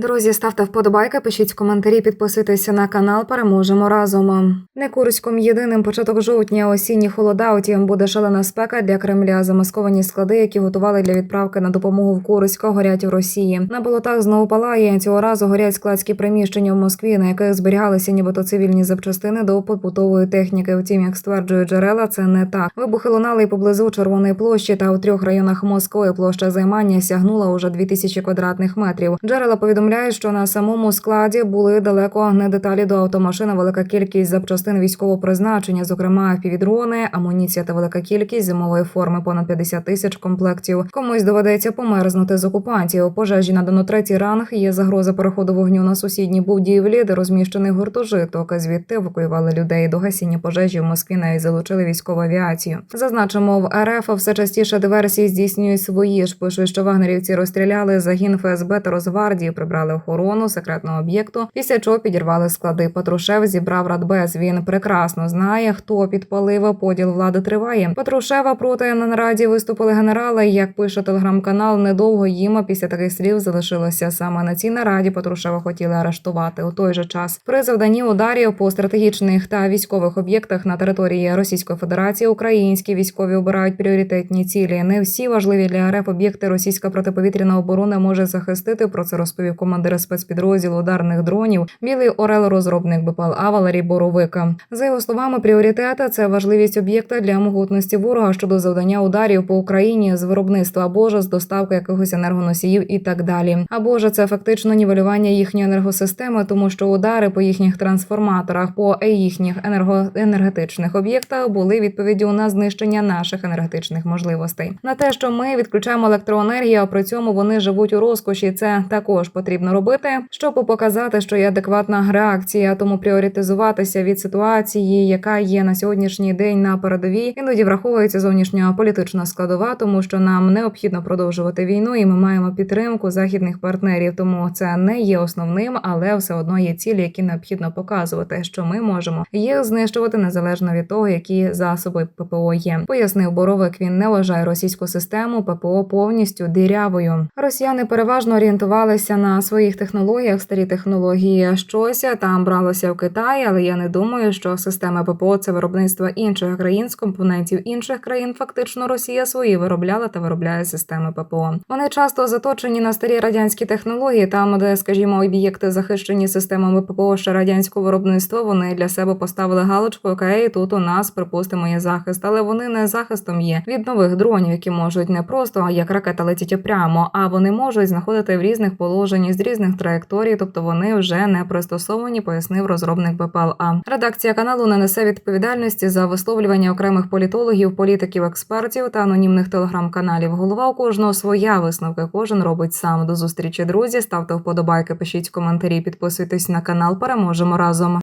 Друзі, ставте вподобайки, пишіть коментарі, підписуйтеся на канал. Переможемо разом. Не Курськом єдиним початок жовтня, осінні холода. Утім, буде шалена спека для Кремля. Замасковані склади, які готували для відправки на допомогу в Курськ, горять в Росії. На болотах знову палає. Цього разу горять складські приміщення в Москві, на яких зберігалися нібито цивільні запчастини до побутової техніки. Втім, як стверджують джерела, це не так. Вибухи лунали й поблизу Червоної площі та у трьох районах Москви. Площа займання сягнула уже 2000 квадратних метрів. Джерела повідомляють, що на самому складі були далеко не деталі до автомашини, велика кількість запчастин військового призначення, зокрема півдрони, амуніція та велика кількість зимової форми, понад 50 тисяч комплектів. Комусь доведеться померзнути з окупантів. Пожежі надано третій ранг. Є загроза переходу вогню на сусідні будівлі, де розміщений гуртожиток. Звідти евакуювали людей до гасіння пожежі в Москві. Навіть залучили військову авіацію. Зазначимо, в РФ все частіше диверсії здійснюють свої ж. Пишуть, що вагнерівці розстріляли загін ФСБ та Росгвардії, прибрали охорону секретного об'єкту. Після чого підірвали склади. Патрушев зібрав радбез. Він прекрасно знає, хто підпалив. Поділ влади триває. Патрушева проти на нараді виступили генерали. Як пише телеграм-канал, недовго їм після таких слів залишилося саме на цій нараді. Патрушева хотіли арештувати у той же час. При завданні ударів по стратегічних та військових об'єктах на території Російської Федерації українські військові обирають пріоритетні цілі. Не всі важливі для РФ об'єкти російська протиповітряна оборона може захистити. Про це розповів командир спецпідрозділу ударних дронів. Білий Орел, розробник БПЛА Валерій Боровика. За його словами, пріоритети це важливість об'єкта для могутності ворога щодо завдання ударів по Україні з виробництва або ж з доставки якихось енергоносіїв і так далі. Або ж це фактично нівелювання їхньої енергосистеми, тому що удари по їхніх трансформаторах, по їхніх енергоенергетичних об'єктах були відповіддю на знищення наших енергетичних можливостей. На те, що ми відключаємо електроенергію, а при цьому вони живуть у розкоші. Це також потрібно робити, щоб показати, що є адекватна реакція, тому пріоритизуватися від ситуації, яка є на сьогоднішній день на передовій, іноді враховується зовнішня політична складова, тому що нам необхідно продовжувати війну, і ми маємо підтримку західних партнерів. Тому це не є основним, але все одно є цілі, які необхідно показувати, що ми можемо їх знищувати незалежно від того, які засоби ППО є. Пояснив Боровик. Він не вважає російську систему ППО повністю дирявою. Росіяни переважно орієнтувалися на своїх технологіях, старі технології щось там бралося в Китаї, але я не думаю, що система ППО це виробництво інших країн з компонентів інших країн. Фактично, Росія свої виробляла та виробляє системи ППО. Вони часто заточені на старі радянські технології, там, де, скажімо, об'єкти захищені системами ППО ще радянського виробництва. Вони для себе поставили галочку. Окей, тут у нас припустимо є захист, але вони не захистом є від нових дронів, які можуть не просто як ракета летіти прямо, а вони можуть знаходити в різних положеннях з різних траєкторій, тобто вони вже не пристосовані, пояснив розробник БПЛА. Редакція каналу не несе відповідальності за висловлювання окремих політологів, політиків, експертів та анонімних телеграм-каналів. Голова у кожного своя висновки. Кожен робить сам. До зустрічі, друзі. Ставте вподобайки, пишіть коментарі, підписуйтесь на канал. Переможемо разом.